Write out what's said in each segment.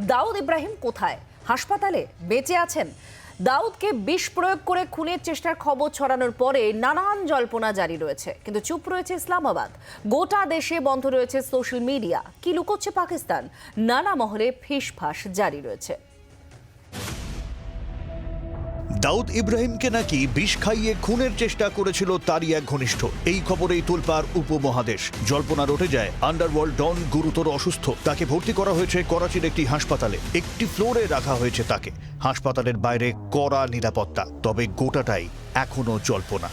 দাউদ ইব্রাহিম কোথায়? হাসপাতালে বেঁচে আছেন। দাউদকে বিষ প্রয়োগ করে খুনের চেষ্টার খবর ছড়ানোর পরে নানান জল্পনা জারি রয়েছে। কিন্তু চুপ রয়েছে ইসলামাবাদ। গোটা দেশে বন্ধ রয়েছে সোশ্যাল মিডিয়া। কি লুকোচ্ছে পাকিস্তান? নানা মহলে ফিসফাস জারি রয়েছে। দাউদ ইব্রাহিমকে নাকি বিষ খাইয়ে খুনের চেষ্টা করেছিল তারই এক ঘনিষ্ঠ। এই খবরেই তোলপার উপমহাদেশ। জল্পনা রটে যায়, আন্ডারওয়ার্ল্ড ডন গুরুতর অসুস্থ। তাকে ভর্তি করা হয়েছে করাচির একটি হাসপাতালে। একটি ফ্লোরে রাখা হয়েছে তাকে। হাসপাতালের বাইরে কড়া নিরাপত্তা। তবে গোটাটাই এখনও জল্পনা।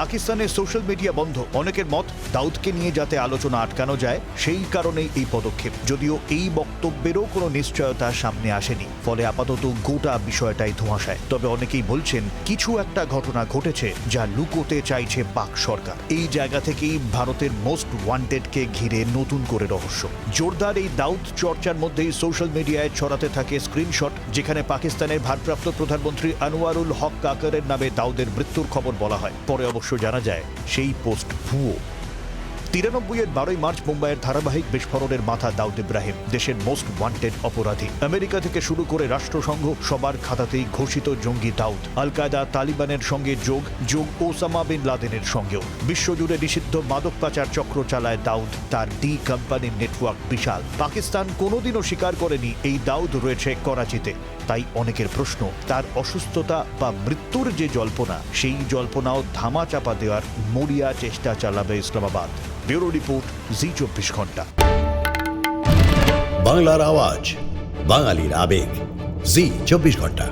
পাকিস্তানের সোশ্যাল মিডিয়া বন্ধ। অনেকের মত দাউদকে নিয়ে যাতে আলোচনা আটকানো যায়, সেই কারণেই এই পদক্ষেপ। যদিও এই বক্তব্যেরও কোনো নিশ্চয়তা সামনে আসেনি, ফলে আপাতত গোটা বিষয়টাই ধোঁয়াশায়। তবে অনেকেই বলছেন, কিছু একটা ঘটনা ঘটেছে যা লুকোতে চাইছে পাক সরকার। এই জায়গা থেকেই ভারতের মোস্ট ওয়ান্টেডকে ঘিরে নতুন করে রহস্য। জোরদার এই দাউদ চর্চার মধ্যেই সোশ্যাল মিডিয়ায় ছড়াতে থাকে স্ক্রিনশট, যেখানে পাকিস্তানের ভারপ্রাপ্ত প্রধানমন্ত্রী আনোয়ারুল হক কাকারের নামে দাউদের মৃত্যুর খবর বলা হয়। পরে অবশ্য জানা যায় সেই পোস্ট ভুয়ো। তিরানব্বইয়ের বারোই মার্চ মুম্বাইয়ের ধারাবাহিক বিস্ফোরণের মাথা দাউদ ইব্রাহিম, দেশের মোস্ট ওয়ান্টেড অপরাধী। আমেরিকা থেকে শুরু করে রাষ্ট্রসংঘ সবার খাতাতেই ঘোষিত জঙ্গি দাউদ। আল কায়দা তালিবানের সঙ্গে যোগ যোগ ওসামা বিন লাদেনের সঙ্গেও। বিশ্বজুড়ে নিষিদ্ধ মাদক পাচার চক্র চালায় দাউদ, তার ডি কোম্পানির নেটওয়ার্ক বিশাল। পাকিস্তান কোনোদিনও স্বীকার করেনি এই দাউদ রয়েছে করাচিতে। তাই অনেকের প্রশ্ন, তার অসুস্থতা বা মৃত্যুর যে জল্পনা, সেই জল্পনাও ধামা চাপা দেওয়ার মরিয়া চেষ্টা চালাবে ইসলামাবাদ। ব্যুরো রিপোর্ট জি চব্বিশ ঘণ্টা। বাংলার আওয়াজ বাঙালির আবেগ জি চব্বিশ ঘণ্টা।